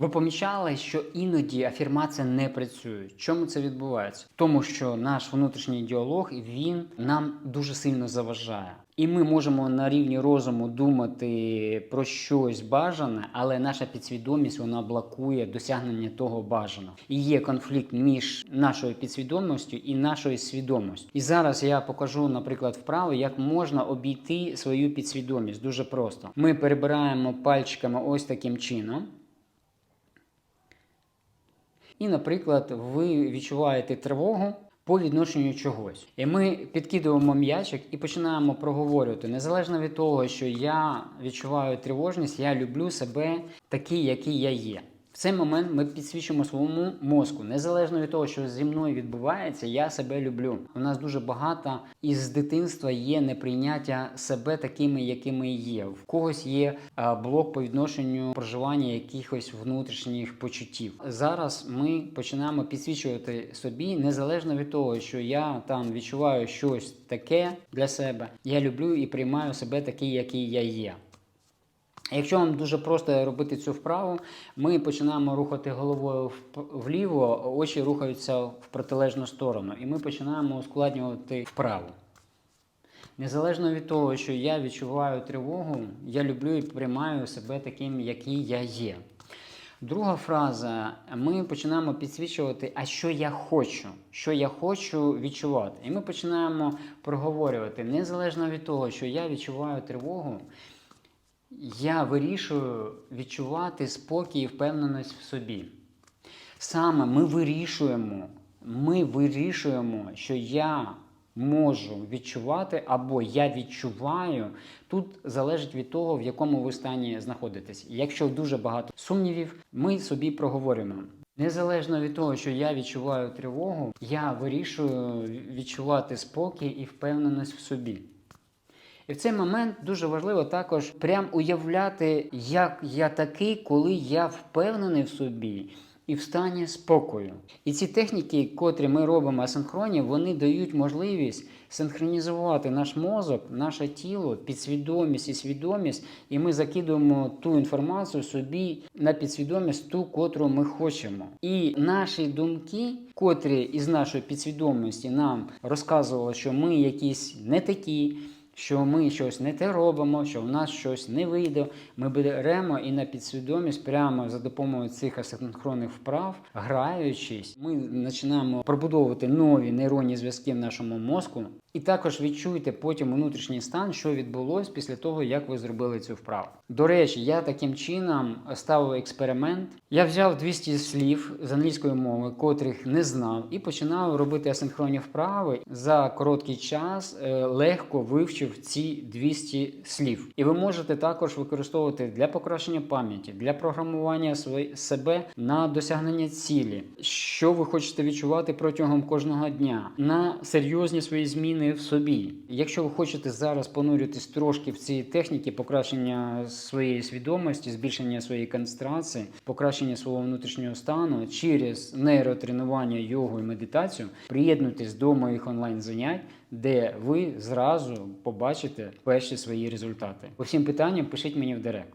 Ви помічали, що іноді афірмація не працює. Чому це відбувається? Тому що наш внутрішній діалог він нам дуже сильно заважає. І ми можемо на рівні розуму думати про щось бажане, але наша підсвідомість вона блокує досягнення того бажаного. І є конфлікт між нашою підсвідомістю і нашою свідомістю. І зараз я покажу, наприклад, вправо, як можна обійти свою підсвідомість. Дуже просто. Ми перебираємо пальчиками ось таким чином. І, наприклад, ви відчуваєте тривогу по відношенню чогось. І ми підкидуємо м'ячик і починаємо проговорювати. Незалежно від того, що я відчуваю тривожність, я люблю себе такий, який я є. В цей момент ми підсвічуємо своєму мозку. Незалежно від того, що зі мною відбувається, я себе люблю. У нас дуже багато із дитинства є неприйняття себе такими, якими є. В когось є блок по відношенню проживання якихось внутрішніх почуттів. Зараз ми починаємо підсвічувати собі, незалежно від того, що я там відчуваю щось таке для себе. Я люблю і приймаю себе такий, який я є. Якщо вам дуже просто робити цю вправу, ми починаємо рухати головою вліво, очі рухаються в протилежну сторону, і ми починаємо ускладнювати вправу. Незалежно від того, що я відчуваю тривогу, я люблю і приймаю себе таким, який я є. Друга фраза: ми починаємо підсвічувати, а що я хочу, що я хочу відчувати. І ми починаємо проговорювати, незалежно від того, що я відчуваю тривогу, я вирішую відчувати спокій і впевненість в собі. Саме ми вирішуємо, ми вирішуємо, що я можу відчувати або я відчуваю. Тут залежить від того, в якому ви стані знаходитесь. Якщо дуже багато сумнівів, ми собі проговорюємо. Незалежно від того, що я відчуваю тривогу, я вирішую відчувати спокій і впевненість в собі. І в цей момент дуже важливо також прям уявляти, як я такий, коли я впевнений в собі і в стані спокою. І ці техніки, котрі ми робимо асинхронні, вони дають можливість синхронізувати наш мозок, наше тіло, підсвідомість і свідомість, і ми закидуємо ту інформацію собі на підсвідомість, ту, котру ми хочемо. І наші думки, котрі із нашої підсвідомості нам розказували, що ми якісь не такі що ми щось не те робимо, що в нас щось не вийде. Ми беремо і на підсвідомість прямо за допомогою цих асинхронних вправ, граючись, ми починаємо пробудовувати нові нейронні зв'язки в нашому мозку. І також відчуйте потім внутрішній стан, що відбулося після того, як ви зробили цю вправу. До речі, я таким чином ставив експеримент. Я взяв 200 слів з англійської мови, котрих не знав, і починав робити асинхронні вправи. За короткий час е, легко вивчив ці 200 слів. І ви можете також використовувати для покращення пам'яті, для програмування себе на досягнення цілі, що ви хочете відчувати протягом кожного дня, на серйозні свої зміни в собі. Якщо ви хочете зараз понуритись трошки в ці техніки покращення своєї свідомості, збільшення своєї концентрації, покращення свого внутрішнього стану через нейротренування, йогу і медитацію, приєднуйтесь до моїх онлайн занять, де ви зразу побачите перші свої результати. По всім питанням пишіть мені в директ.